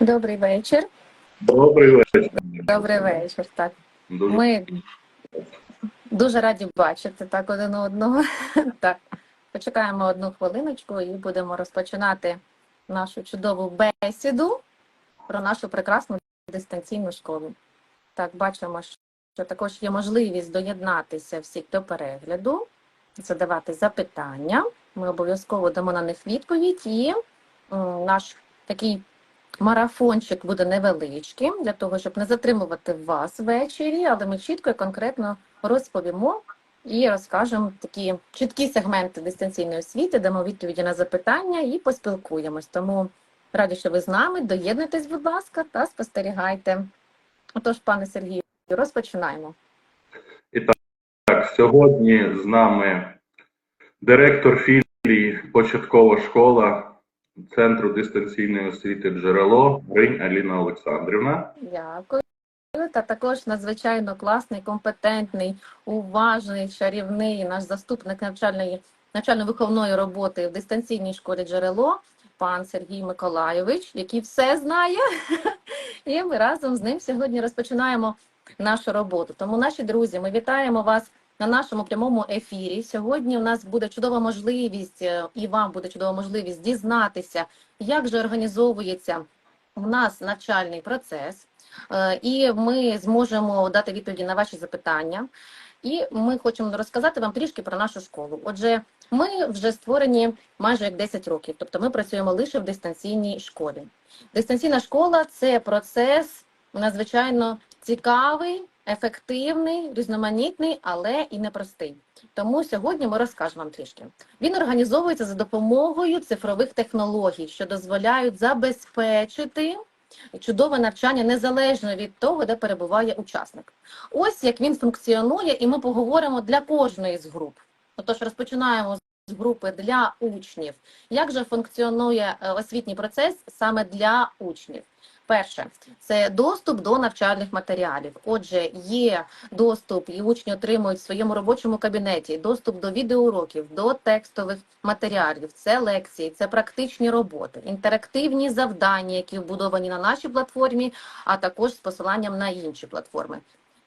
Добрий вечір. Добрий вечір. Добрий вечір. Так, Дуже ми дуже раді бачити так один одного. Так, почекаємо одну хвилиночку і будемо розпочинати нашу чудову бесіду про нашу прекрасну дистанційну школу. Так, бачимо, що також є можливість доєднатися всіх до перегляду, задавати запитання. Ми обов'язково дамо на них відповідь, і наш такий марафончик буде невеличким для того, щоб не затримувати вас ввечері, але ми чітко і конкретно розповімо і розкажемо такі чіткі сегменти дистанційної освіти, дамо відповіді на запитання і поспілкуємось. Тому раді, що ви з нами. Доєднуйтесь, будь ласка, та спостерігайте. Отож, пане Сергію, розпочинаємо. так. Сьогодні з нами директор філії Початкова школа Центру дистанційної освіти Джерело Гринь Аліна Олександрівна. Дякую. Та також надзвичайно класний, компетентний, уважний, чарівний наш заступник навчальної навчально-виховної роботи в дистанційній школі джерело, пан Сергій Миколайович, який все знає. І ми разом з ним сьогодні розпочинаємо нашу роботу. Тому, наші друзі, ми вітаємо вас на нашому прямому ефірі. Сьогодні у нас буде чудова можливість, е, і вам буде чудова можливість дізнатися, як же організовується у нас навчальний процес. Е, і ми зможемо дати відповіді на ваші запитання. І ми хочемо розказати вам трішки про нашу школу. Отже, ми вже створені майже як 10 років, тобто ми працюємо лише в дистанційній школі. Дистанційна школа це процес надзвичайно цікавий, ефективний, різноманітний, але і непростий. Тому сьогодні ми розкажемо вам трішки. Він організовується за допомогою цифрових технологій, що дозволяють забезпечити чудове навчання незалежно від того, де перебуває учасник. Ось як він функціонує, і ми поговоримо для кожної з груп. Отож, розпочинаємо з групи для учнів. Як же функціонує е, освітній процес саме для учнів? Перше, це доступ до навчальних матеріалів. Отже, є доступ, і учні отримують в своєму робочому кабінеті доступ до відеоуроків, до текстових матеріалів, це лекції, це практичні роботи, інтерактивні завдання, які вбудовані на нашій платформі, а також з посиланням на інші платформи.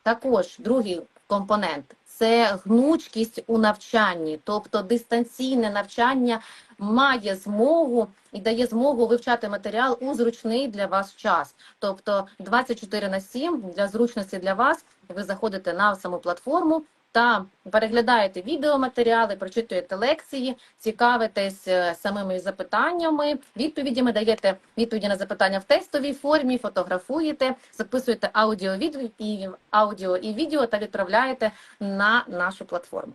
Також другий компонент це гнучкість у навчанні, тобто дистанційне навчання має змогу і дає змогу вивчати матеріал у зручний для вас час. Тобто 24 на 7 для зручності для вас ви заходите на саму платформу та переглядаєте відеоматеріали, прочитуєте лекції, цікавитесь е, самими запитаннями, відповідями даєте відповіді на запитання в текстовій формі, фотографуєте, записуєте аудіо, і аудіо і відео та відправляєте на нашу платформу.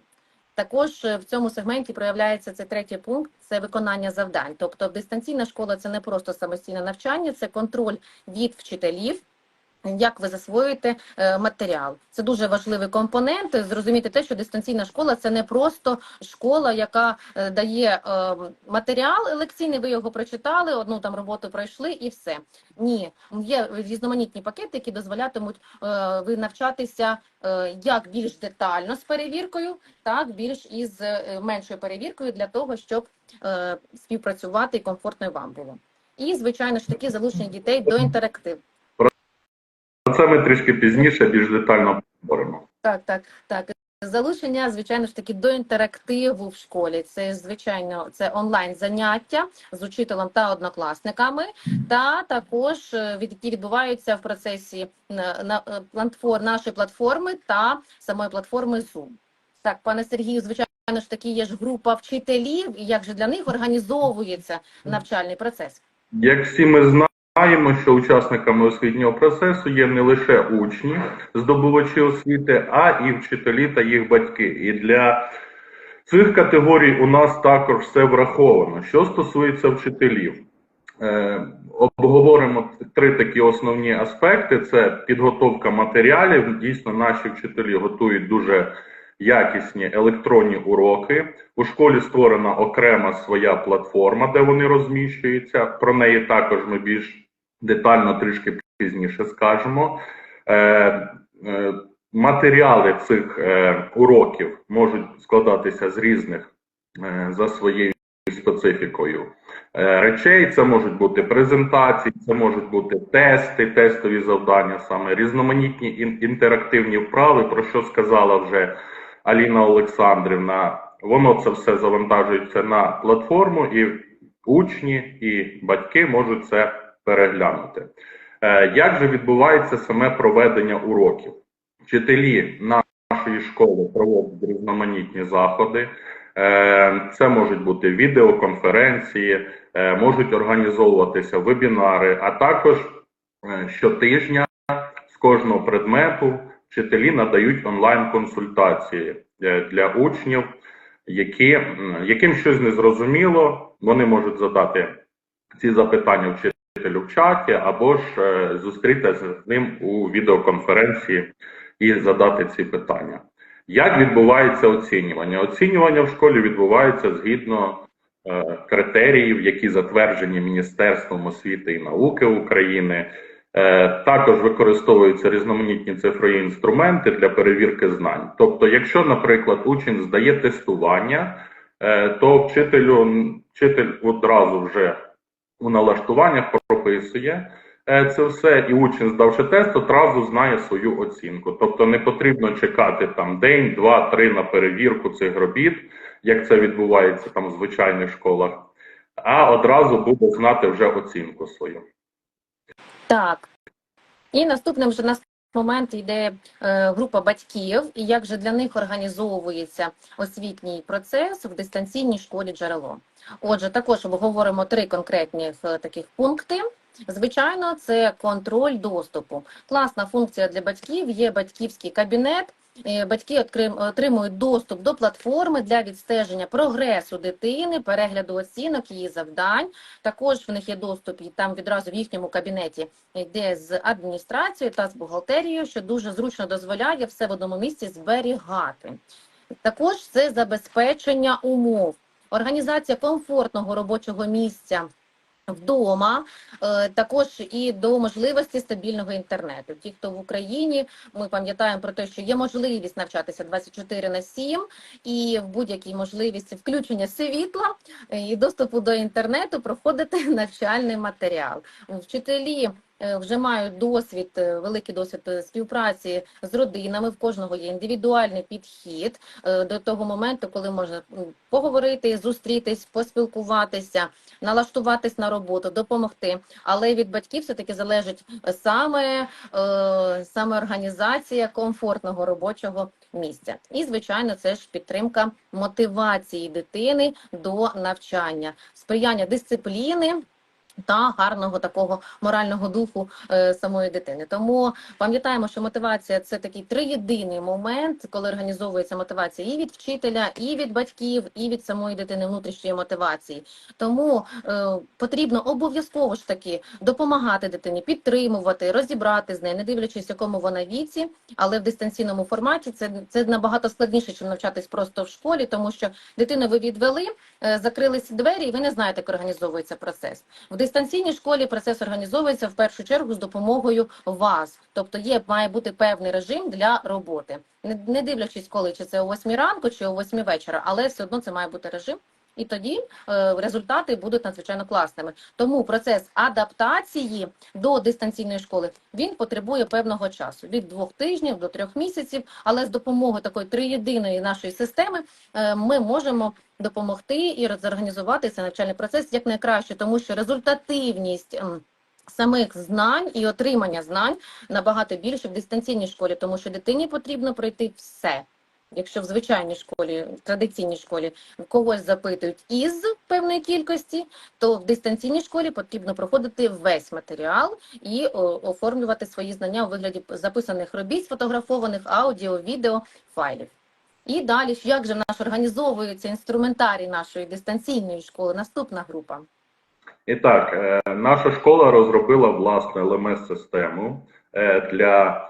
Також е, в цьому сегменті проявляється цей третій пункт це виконання завдань. Тобто, дистанційна школа це не просто самостійне навчання, це контроль від вчителів. Як ви засвоюєте е, матеріал? Це дуже важливий компонент. Зрозуміти те, що дистанційна школа це не просто школа, яка е, дає е, матеріал лекційний. Ви його прочитали, одну там роботу пройшли, і все. Ні, є різноманітні пакети, які дозволятимуть ви навчатися як більш детально з перевіркою, так більш із меншою перевіркою для того, щоб співпрацювати і комфортно вам було. І звичайно ж таки залучення дітей до інтерактиву. Про це ми трішки пізніше більш детально поговоримо. Так, так, так. Залучення, звичайно ж таки, до інтерактиву в школі. Це звичайно це онлайн заняття з учителем та однокласниками, та також е, від які відбуваються в процесі на, на е, платформ нашої платформи та самої платформи Zoom. Так, пане Сергію, звичайно ж таки, є ж група вчителів, і як же для них організовується навчальний процес? Як всі ми знаємо, що учасниками освітнього процесу є не лише учні, здобувачі освіти, а і вчителі та їх батьки. І для цих категорій у нас також все враховано. Що стосується вчителів, е, обговоримо три такі основні аспекти: це підготовка матеріалів. Дійсно, наші вчителі готують дуже якісні електронні уроки. У школі створена окрема своя платформа, де вони розміщуються. Про неї також ми більш детально трішки пізніше скажемо. Е, е, матеріали цих е, уроків можуть складатися з різних е, за своєю специфікою е, речей. Це можуть бути презентації, це можуть бути тести, тестові завдання, саме різноманітні ін- інтерактивні вправи, про що сказала вже Аліна Олександрівна. Воно це все завантажується на платформу, і учні і батьки можуть це переглянути. Е, Як же відбувається саме проведення уроків? Вчителі нашої школи проводять різноманітні заходи. Е, Це можуть бути відеоконференції, е, можуть організовуватися вебінари, а також щотижня з кожного предмету вчителі надають онлайн-консультації е, для учнів, які, яким щось не зрозуміло, вони можуть задати ці запитання вчителю в чаті або ж е, зустрітися з ним у відеоконференції і задати ці питання. Як відбувається оцінювання? Оцінювання в школі відбувається згідно е, критеріїв, які затверджені Міністерством освіти і науки України. Е, також використовуються різноманітні цифрові інструменти для перевірки знань. Тобто, якщо, наприклад, учень здає тестування, е, то вчителю вчитель одразу вже у налаштуваннях прописує е, це все, і учень, здавши тест, одразу знає свою оцінку. Тобто не потрібно чекати там день, два, три на перевірку цих робіт, як це відбувається там в звичайних школах, а одразу буде знати вже оцінку свою. Так. І наступним вже на момент йде е, група батьків, і як же для них організовується освітній процес в дистанційній школі джерело. Отже, також обговоримо три конкретні е, таких пункти. Звичайно, це контроль доступу. Класна функція для батьків є батьківський кабінет. Е, Батьки отримують доступ до платформи для відстеження прогресу дитини, перегляду оцінок її завдань. Також в них є доступ і там відразу в їхньому кабінеті йде з адміністрацією та з бухгалтерією, що дуже зручно дозволяє все в одному місці зберігати. Також це забезпечення умов, організація комфортного робочого місця. Вдома е, також і до можливості стабільного інтернету. Ті, хто в Україні, ми пам'ятаємо про те, що є можливість навчатися 24 на 7 і в будь-якій можливості включення світла е, і доступу до інтернету проходити навчальний матеріал. Вчителі вже мають досвід, е, великий досвід е, співпраці з родинами. В кожного є індивідуальний підхід е, до того моменту, коли можна поговорити, зустрітись, поспілкуватися, налаштуватись на роботу, допомогти. Але від батьків все таки залежить саме, е, саме організація комфортного робочого місця. І звичайно, це ж підтримка мотивації дитини до навчання, сприяння дисципліни. Та гарного такого морального духу е, самої дитини. Тому пам'ятаємо, що мотивація це такий триєдиний момент, коли організовується мотивація і від вчителя, і від батьків, і від самої дитини внутрішньої мотивації. Тому е, потрібно обов'язково ж таки допомагати дитині, підтримувати, розібрати з нею, не дивлячись, якому вона віці, але в дистанційному форматі це, це набагато складніше, ніж навчатись просто в школі, тому що дитину ви відвели, е, закрилися двері, і ви не знаєте, як організовується процес. В дистанційній школі процес організовується в першу чергу з допомогою вас. Тобто є має бути певний режим для роботи, не, не дивлячись, коли чи це о 8 ранку, чи о 8 вечора, але все одно це має бути режим. І тоді е, результати будуть надзвичайно класними. Тому процес адаптації до дистанційної школи він потребує певного часу від двох тижнів до трьох місяців. Але з допомогою такої триєдиної нашої системи е, ми можемо допомогти і розорганізувати цей навчальний процес як найкраще, тому що результативність. ем, Самих знань і отримання знань набагато більше в дистанційній школі, тому що дитині потрібно пройти все. Якщо в звичайній школі, в традиційній школі когось запитують із певної кількості, то в дистанційній школі потрібно проходити весь матеріал і оформлювати свої знання у вигляді записаних робіт, сфотографованих аудіо, відео, файлів. І далі, як же в нас організовується інструментарій нашої дистанційної школи? Наступна група. І так, е, наша школа розробила власну LMS-систему е, для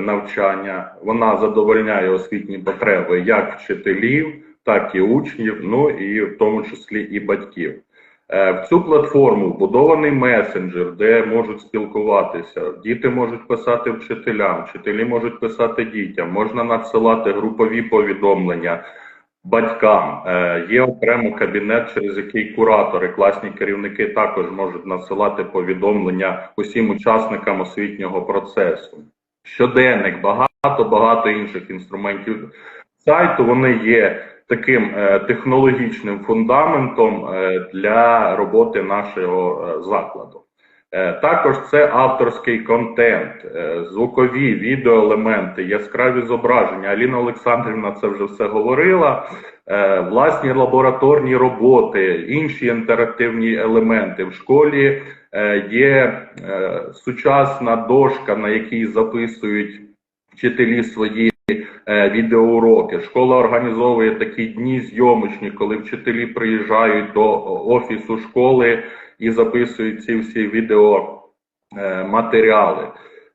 навчання. Вона задовольняє освітні потреби як вчителів, так і учнів, ну і в тому числі і батьків. Е, В цю платформу вбудований месенджер, де можуть спілкуватися. Діти можуть писати вчителям, вчителі можуть писати дітям, можна надсилати групові повідомлення. батькам. Е, Є окремо кабінет, через який куратори, класні керівники також можуть надсилати повідомлення усім учасникам освітнього процесу. Щоденник, багато багато інших інструментів сайту. Вони є таким е, технологічним фундаментом е, для роботи нашого е, закладу. Е, Також це авторський контент, е, звукові відеоелементи, яскраві зображення. Аліна Олександрівна це вже все говорила. Е, Власні лабораторні роботи, інші інтерактивні елементи в школі. Є сучасна дошка, на якій записують вчителі свої відеоуроки. Школа організовує такі дні зйомочні, коли вчителі приїжджають до офісу школи і записують ці всі відеоматеріали.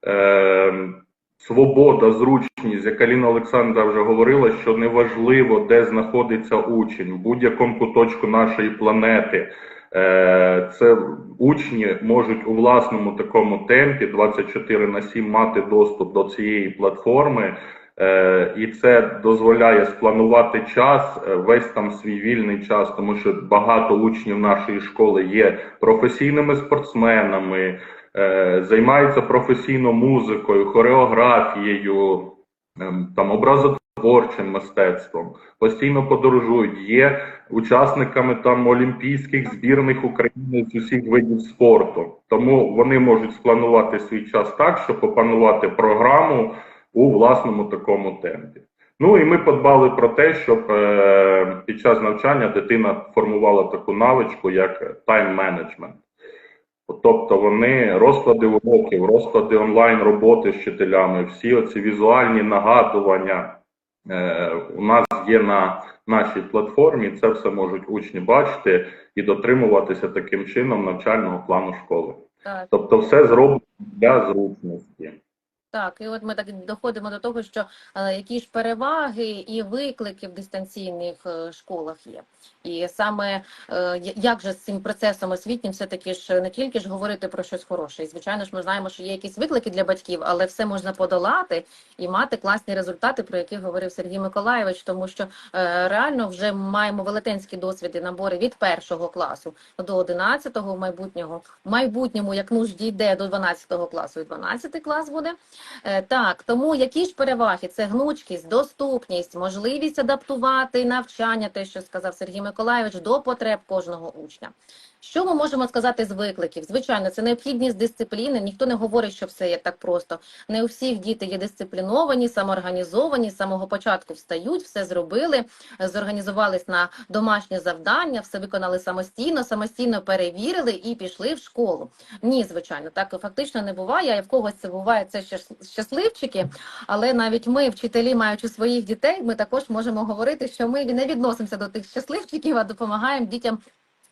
Е, Свобода, зручність, як Аліна Олександра вже говорила, що неважливо, де знаходиться учень, в будь-якому куточку нашої планети. Е, Це учні можуть у власному такому темпі 24 на 7 мати доступ до цієї платформи, Е, і це дозволяє спланувати час, е, весь там свій вільний час, тому що багато учнів нашої школи є професійними спортсменами, е, займаються професійно музикою, хореографією, ем, там образотворчим мистецтвом, постійно подорожують, є учасниками там олімпійських збірних України з усіх видів спорту. Тому вони можуть спланувати свій час так, щоб опанувати програму у власному такому темпі. Ну і ми подбали про те, щоб е, під час навчання дитина формувала таку навичку, як тайм-менеджмент. Тобто вони розклади уроків, розклади онлайн роботи з вчителями, всі оці візуальні нагадування е, у нас є на нашій платформі. Це все можуть учні бачити і дотримуватися таким чином навчального плану школи. Так. Тобто, все зроблено для зручності. Так, і от ми так доходимо до того, що е, які ж переваги і виклики в дистанційних е, школах є. І саме е, як же з цим процесом освітнім все-таки ж не тільки ж говорити про щось хороше. І звичайно ж, ми знаємо, що є якісь виклики для батьків, але все можна подолати і мати класні результати, про які говорив Сергій Миколаєвич, тому що е, реально вже маємо велетенські досвіди набори від першого класу до 11-го майбутнього. В майбутньому, як ну ж дійде до 12 класу, і 12 клас буде. Е, Так, тому які ж переваги? Це гнучкість, доступність, можливість адаптувати навчання, те, що сказав Сергій Миколаївич, до потреб кожного учня. Що ми можемо сказати з викликів? Звичайно, це необхідність дисципліни. Ніхто не говорить, що все є так просто. Не у всіх діти є дисципліновані, самоорганізовані, з самого початку встають, все зробили, зорганізувались на домашнє завдання, все виконали самостійно, самостійно перевірили і пішли в школу. Ні, звичайно, так фактично не буває. В когось це буває це щасливчики, але навіть ми, вчителі, маючи своїх дітей, ми також можемо говорити, що ми не відносимося до тих щасливчиків, а допомагаємо дітям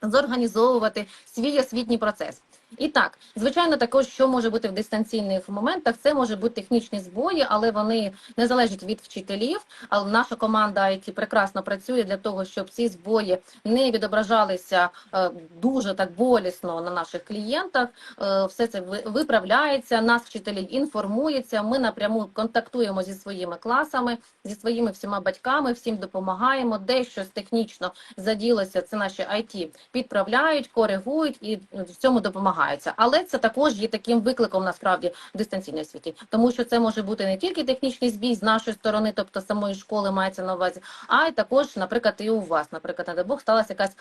зорганізовувати свій освітній процес. І так, звичайно, також що може бути в дистанційних моментах, це може бути технічні збої, але вони не залежать від вчителів. Але наша команда IT прекрасно працює для того, щоб ці збої не відображалися е, дуже так болісно на наших клієнтах. Е, все це виправляється. Нас вчителів інформується. Ми напряму контактуємо зі своїми класами, зі своїми всіма батьками, всім допомагаємо. Де щось технічно заділося, це наші IT підправляють, коригують і в цьому допомагаються. Але це також є таким викликом насправді в дистанційній освіті, тому що це може бути не тільки технічний збій з нашої сторони, тобто самої школи мається на увазі, а й також, наприклад, і у вас, наприклад, на Бог, сталася якась.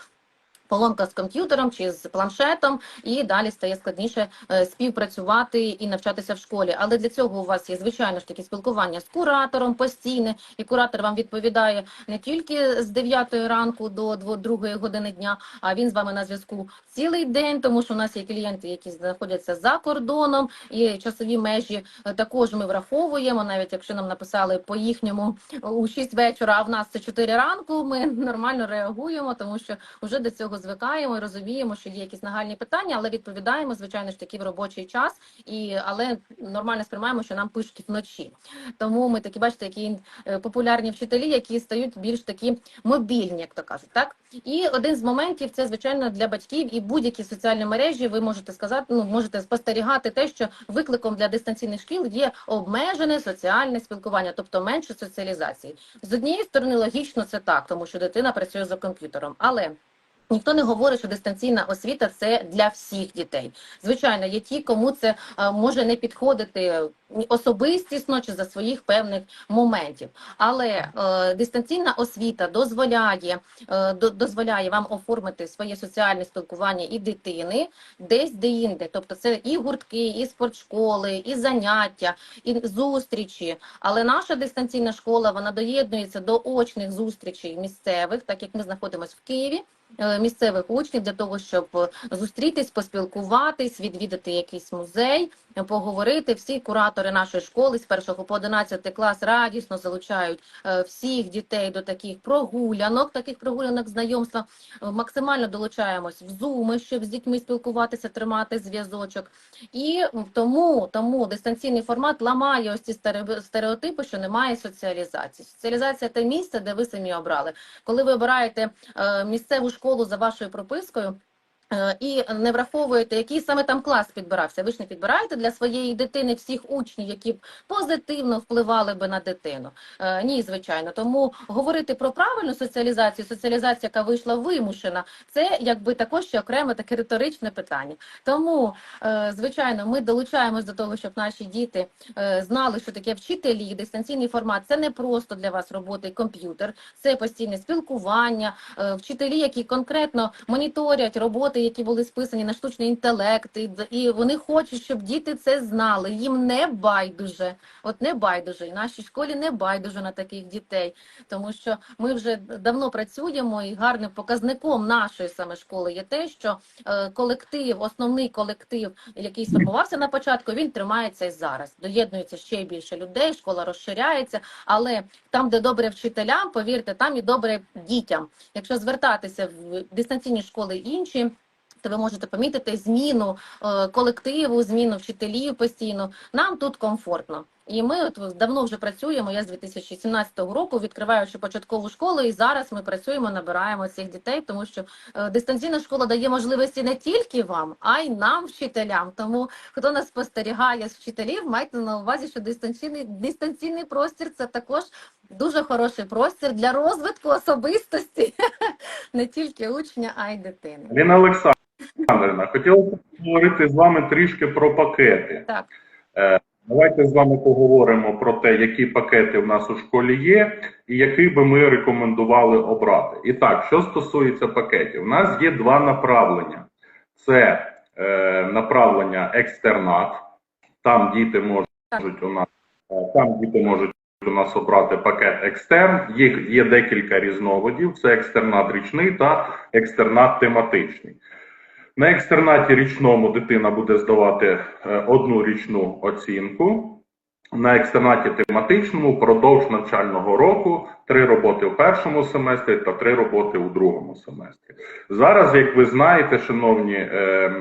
Поломка з комп'ютером чи з планшетом, і далі стає складніше е, співпрацювати і навчатися в школі. Але для цього у вас є звичайно ж таки спілкування з куратором постійне, і куратор вам відповідає не тільки з 9 ранку до 2 години дня, а він з вами на зв'язку цілий день, тому що у нас є клієнти, які знаходяться за кордоном, і часові межі е, також ми враховуємо. Навіть якщо нам написали по їхньому у 6 вечора, а в нас це 4 ранку. Ми нормально реагуємо, тому що вже до цього звикаємо розуміємо, що є якісь нагальні питання, але відповідаємо, звичайно ж таки в робочий час, і але нормально сприймаємо, що нам пишуть вночі. Тому ми такі, бачите, які е, популярні вчителі, які стають більш такі мобільні, як то кажуть, так і один з моментів це звичайно для батьків і будь-які соціальні мережі. Ви можете сказати, ну можете спостерігати те, що викликом для дистанційних шкіл є обмежене соціальне спілкування, тобто менше соціалізації. З однієї сторони, логічно це так, тому що дитина працює за комп'ютером, але Ніхто не говорить, що дистанційна освіта це для всіх дітей. Звичайно, є ті, кому це е, може не підходити особистісно чи за своїх певних моментів. Але е, дистанційна освіта дозволяє, е, дозволяє вам оформити своє соціальне спілкування і дитини десь де-інде. Тобто це і гуртки, і спортшколи, і заняття, і зустрічі. Але наша дистанційна школа вона доєднується до очних зустрічей місцевих, так як ми знаходимося в Києві місцевих учнів для того, щоб е, зустрітись, поспілкуватись, відвідати якийсь музей, е, поговорити. Всі куратори нашої школи з 1 по 11 клас радісно залучають е, всіх дітей до таких прогулянок, таких прогулянок знайомства. Е, Максимально долучаємось в зуми, щоб з дітьми спілкуватися, тримати зв'язочок. І тому, тому дистанційний формат ламає ось ці стере- стереотипи, що немає соціалізації. Соціалізація це місце, де ви самі обрали. Коли ви обираєте е, місцеву школу за вашою пропискою. Е, І не враховуєте, який саме там клас підбирався. Ви ж не підбираєте для своєї дитини всіх учнів, які позитивно впливали би на дитину. Е, Ні, звичайно. Тому говорити про правильну соціалізацію, соціалізація, яка вийшла вимушена, це якби також ще окреме таке риторичне питання. Тому, е, звичайно, ми долучаємось до того, щоб наші діти знали, що таке вчителі, дистанційний формат. Це не просто для вас робота і комп'ютер, це постійне спілкування, вчителі, які конкретно моніторять роботи, які були списані на штучний інтелект, і, і вони хочуть, щоб діти це знали. Їм не байдуже, от не байдуже, і нашій школі не байдуже на таких дітей, тому що ми вже давно працюємо, і гарним показником нашої саме школи є те, що е, колектив, основний колектив, який сформувався на початку, він тримається і зараз. Доєднується ще більше людей, школа розширяється, але там, де добре вчителям, повірте, там і добре дітям. Якщо звертатися в дистанційні школи інші. То ви можете помітити зміну е, колективу, зміну вчителів постійно. Нам тут комфортно. І ми от давно вже працюємо. Я з 2017 року відкриваючи початкову школу, і зараз ми працюємо, набираємо цих дітей, тому що е, дистанційна школа дає можливості не тільки вам, а й нам, вчителям. Тому хто нас спостерігає з вчителів, майте на увазі, що дистанційний дистанційний простір це також дуже хороший простір для розвитку особистості не тільки учня, а й дитини. Ліна Олександрівна, хотілося б поговорити з вами трішки про пакети. Так. Давайте з вами поговоримо про те, які пакети в нас у школі є, і який би ми рекомендували обрати. І так, що стосується пакетів, у нас є два направлення: це е, направлення екстернат, там діти можуть у нас е, там діти можуть у нас обрати пакет екстерн. Їх є декілька різновидів: це екстернат річний та екстернат тематичний. На екстернаті річному дитина буде здавати е, одну річну оцінку. На екстернаті тематичному впродовж навчального року три роботи в першому семестрі та три роботи у другому семестрі. Зараз, як ви знаєте, шановні е,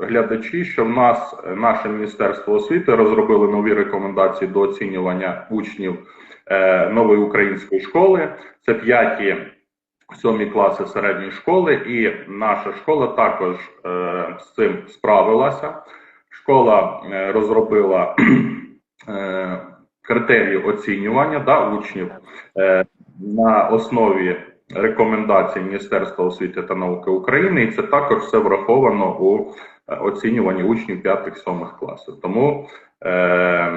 глядачі, що в нас е, наше Міністерство освіти розробило нові рекомендації до оцінювання учнів е, нової української школи. Це п'яті сьомі класи середньої школи, і наша школа також е, з цим справилася. Школа е, розробила е, критерії оцінювання да, учнів на основі рекомендацій Міністерства освіти та науки України, і це також все враховано у оцінюванні учнів 5-7 класів. Тому е,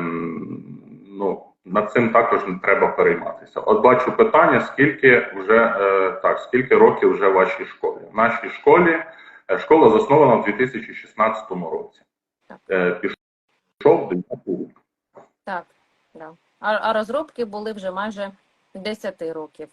ну, над цим також не треба перейматися. От бачу питання: скільки вже е, так, скільки років вже в вашій школі? В нашій школі е, школа заснована в 2016 році. Е, пішов до рік. Так, да. А, а розробки були вже майже 10 років.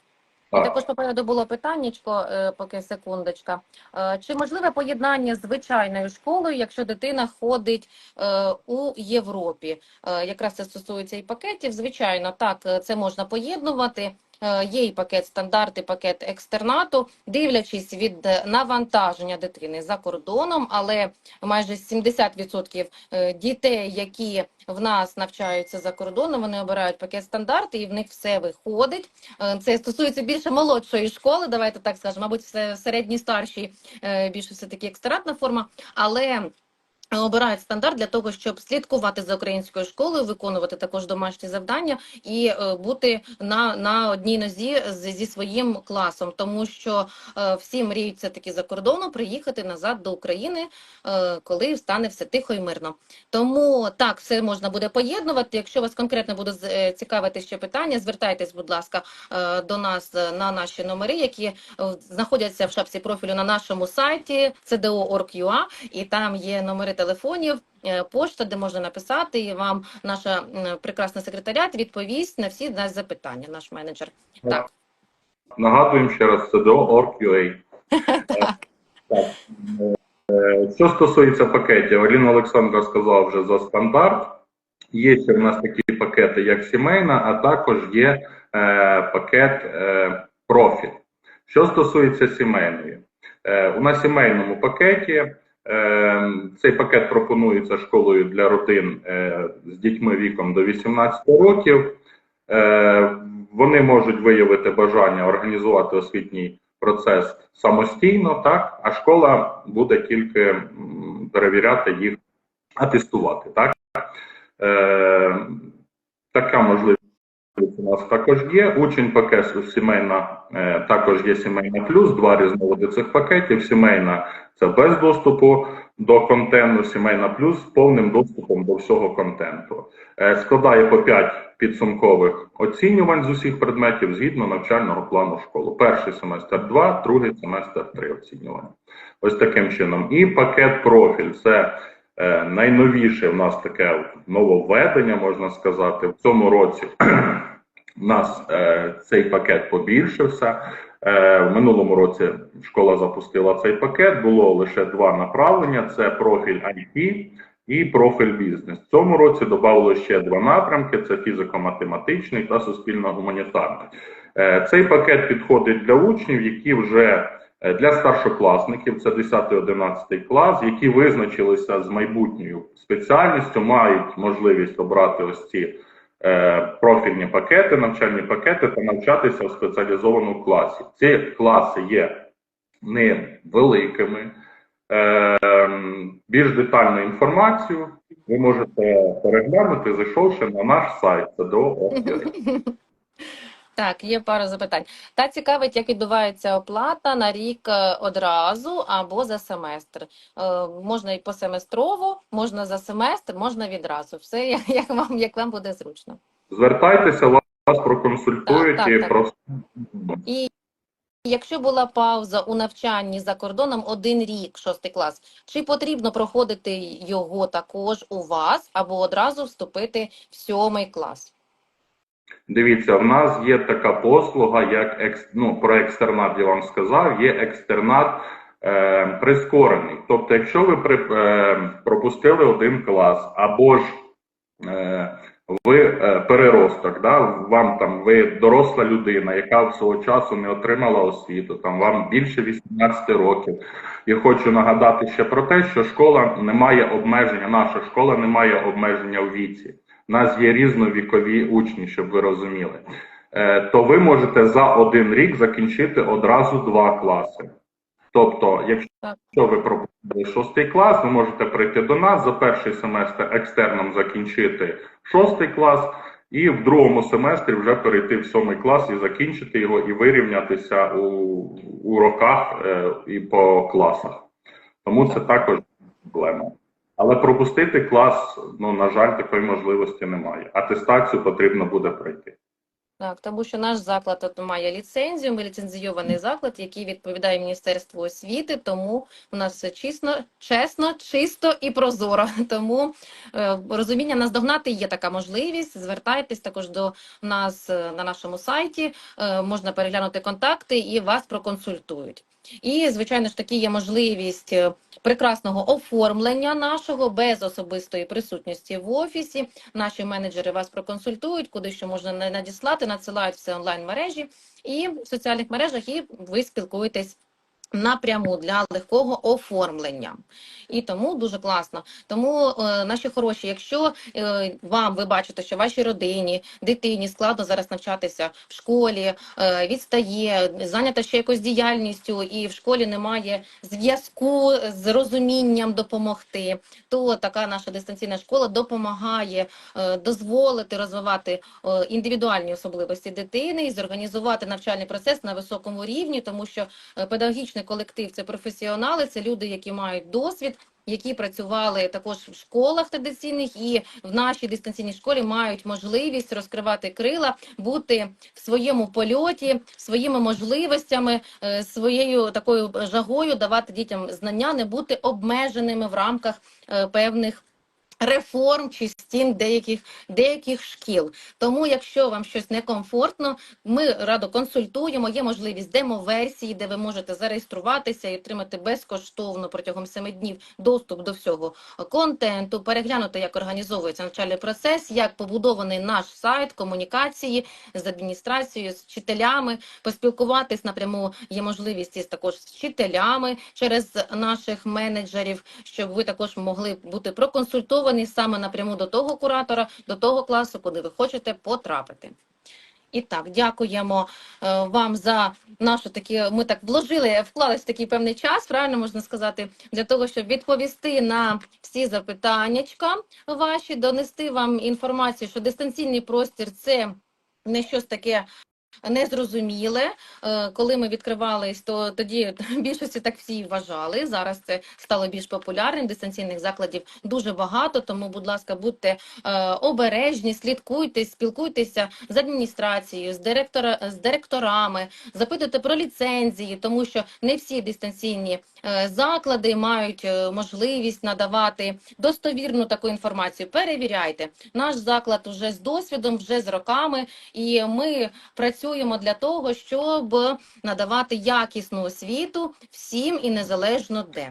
І Так. також попереду було питаннячко, е, поки секундочка. Е, Чи можливе поєднання з звичайною школою, якщо дитина ходить е, у Європі? Якраз це стосується і пакетів. Звичайно, так, це можна поєднувати. Е, Є і пакет стандарт, і пакет екстернату, дивлячись від навантаження дитини за кордоном, але майже 70% е, дітей, які в нас навчаються за кордоном, вони обирають пакет стандарт, і в них все виходить. Е, Це стосується більше молодшої школи, давайте так скажемо, мабуть, в середній старшій е, більше все таки екстернатна форма, але обирають стандарт для того, щоб слідкувати за українською школою, виконувати також домашні завдання і е, бути на, на одній нозі з, зі своїм класом, тому що е, всі мріють все таки за кордоном приїхати назад до України, е, коли стане все тихо і мирно. Тому так, все можна буде поєднувати. Якщо вас конкретно буде цікавити ще питання, звертайтесь, будь ласка, до нас на наші номери, які знаходяться в шапці профілю на нашому сайті cdo.org.ua, і там є номери телефонів, е, пошта, де можна написати, і вам наша прекрасна секретарят відповість на всі наші запитання, наш менеджер. Так. Нагадуємо ще раз, це до Org.ua. Так. Так. Е, Що стосується пакетів, Аліна Олександра сказала вже за стандарт. Є ще в нас такі пакети, як сімейна, а також є е, пакет е, профіль. Що стосується сімейної, е, у нас сімейному пакеті цей пакет пропонується школою для родин е, з дітьми віком до 18 років. Е, вони можуть виявити бажання організувати освітній процес самостійно, так, а школа буде тільки перевіряти їх, атестувати. Так? Е, така можливість у нас також є. Учень пакету сімейна е, також є сімейна плюс, два різновиди цих пакетів. Сімейна це без доступу до контенту, сімейна плюс з повним доступом до всього контенту. Е, складає по 5 підсумкових оцінювань з усіх предметів згідно навчального плану школи. Перший семестр 2, другий семестр 3 оцінювання. Ось таким чином. І пакет профіль це найновіше в нас таке нововведення, можна сказати. В цьому році у нас е, цей пакет побільшився. Е, в минулому році школа запустила цей пакет. Було лише два направлення: це профіль IT і профіль бізнес. В цьому році додали ще два напрямки: це фізико-математичний та суспільно-гуманітарний. Е, Цей пакет підходить для учнів, які вже е, для старшокласників, це 10-11 клас, які визначилися з майбутньою спеціальністю, мають можливість обрати ось ці е, профільні пакети, навчальні пакети та навчатися в спеціалізованому класі. Ці класи є невеликими. Е, більш детальну інформацію ви можете переглянути, зайшовши на наш сайт CDO.org.ua. Так, є пара запитань. Та цікавить, як відбувається оплата на рік е, одразу або за семестр. Е, можна і посеместрово, можна за семестр, можна відразу. Все як, як вам як вам буде зручно. Звертайтеся, вас проконсультують Так, так, і так. про І якщо була пауза у навчанні за кордоном один рік, шостий клас, чи потрібно проходити його також у вас або одразу вступити в сьомий клас? Дивіться, в нас є така послуга, як екс, ну, про екстернат я вам сказав, є екстернат е, прискорений. Тобто, якщо ви при, е, пропустили один клас, або ж е, ви е, переросток, да, вам там ви доросла людина, яка в свого часу не отримала освіту, там вам більше 18 років. Я хочу нагадати ще про те, що школа не має обмеження, наша школа не має обмеження у віці. У нас є різновікові учні, щоб ви розуміли. Е, то ви можете за один рік закінчити одразу два класи. Тобто, якщо ви пропустили шостий клас, ви можете прийти до нас за перший семестр екстерном закінчити шостий клас, і в другому семестрі вже перейти в сьомий клас і закінчити його, і вирівнятися у, у роках е, і по класах. Тому це також проблема. Але пропустити клас, ну на жаль, такої можливості немає. Атестацію потрібно буде пройти. Так, тому що наш заклад от має ліцензію, ми ліцензійований заклад, який відповідає Міністерству освіти, тому у нас все чесно, чесно, чисто і прозоро. Тому е, розуміння наздогнати є така можливість. Звертайтесь також до нас е, на нашому сайті, е, можна переглянути контакти і вас проконсультують. І, звичайно ж, таки є можливість е, прекрасного оформлення нашого без особистої присутності в офісі. Наші менеджери вас проконсультують, куди що можна на- надіслати, надсилають все онлайн мережі і в соціальних мережах, і ви спілкуєтесь напряму для легкого оформлення. І тому дуже класно. Тому е, наші хороші, якщо е, вам ви бачите, що вашій родині, дитині складно зараз навчатися в школі, е, відстає, зайнята ще якоюсь діяльністю, і в школі немає зв'язку з розумінням допомогти, то така наша дистанційна школа допомагає дозволити розвивати індивідуальні особливості дитини і зорганізувати навчальний процес на високому рівні, тому що е, педагогічний колектив це професіонали, це люди, які мають досвід. Які працювали також в школах традиційних і в нашій дистанційній школі мають можливість розкривати крила, бути в своєму польоті, своїми можливостями, е, своєю такою жагою давати дітям знання, не бути обмеженими в рамках е, певних. Реформ чи стін деяких деяких шкіл. Тому, якщо вам щось некомфортно, ми радо консультуємо. Є можливість демо-версії, де ви можете зареєструватися і отримати безкоштовно протягом семи днів доступ до всього контенту, переглянути, як організовується навчальний процес, як побудований наш сайт, комунікації з адміністрацією, з вчителями, поспілкуватись напряму. Є можливість із також з вчителями через наших менеджерів, щоб ви також могли бути проконсультовані саме напряму до того куратора, до того класу, куди ви хочете потрапити. І так, дякуємо е, вам за нашу такі. Ми так вложили, вклались в такий певний час, правильно можна сказати, для того, щоб відповісти на всі запитаннячка ваші, донести вам інформацію, що дистанційний простір це не щось таке. Незрозуміле, Е, коли ми відкривались, то тоді більшості так всі вважали. Зараз це стало більш популярним. Дистанційних закладів дуже багато. Тому, будь ласка, будьте е, обережні, слідкуйте, спілкуйтеся з адміністрацією, з директора з директорами, запитуйте про ліцензії, тому що не всі дистанційні е, заклади мають можливість надавати достовірну таку інформацію. Перевіряйте. Наш заклад вже з досвідом, вже з роками, і ми працюємо для того, щоб надавати якісну освіту всім і незалежно де.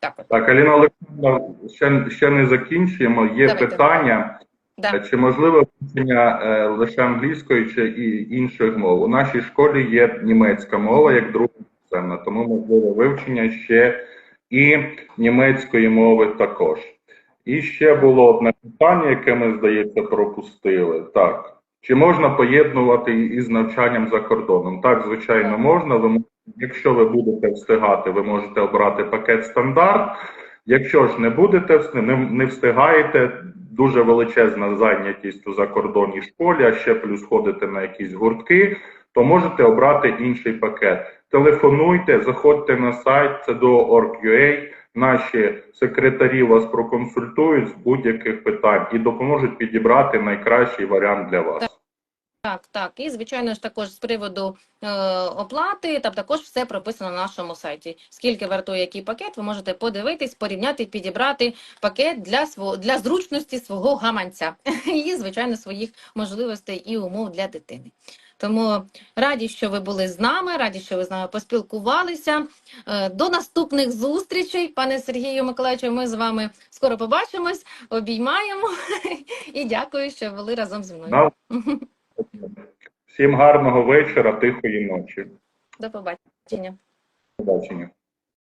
Так, от. Так, Аліна Олександровна, ще, ще не закінчуємо. Є Давайте. питання. Да. Чи можливе вивчення е, лише англійської чи і інших мов? У нашій школі є німецька мова як друга іноземна, тому можливе вивчення ще і німецької мови також. І ще було одне питання, яке ми, здається, пропустили. Так. Чи можна поєднувати із навчанням за кордоном? Так, звичайно, можна. Ви, якщо ви будете встигати, ви можете обрати пакет стандарт. Якщо ж не будете не, не встигаєте, дуже величезна зайнятість у закордонній школі, а ще плюс ходите на якісь гуртки, то можете обрати інший пакет. Телефонуйте, заходьте на сайт CDO.org.ua, Наші секретарі вас проконсультують з будь-яких питань і допоможуть підібрати найкращий варіант для вас. Так, так. І звичайно ж також з приводу е, оплати, там також все прописано на нашому сайті. Скільки вартує який пакет, ви можете подивитись, порівняти, підібрати пакет для свого для зручності свого гаманця і, звичайно, своїх можливостей і умов для дитини. Тому раді, що ви були з нами, раді, що ви з нами поспілкувалися. Е, До наступних зустрічей, пане Сергію Миколаївичу. Ми з вами скоро побачимось, обіймаємо і дякую, що були разом зі мною. Всім гарного вечора, тихої ночі. До побачення. До побачення.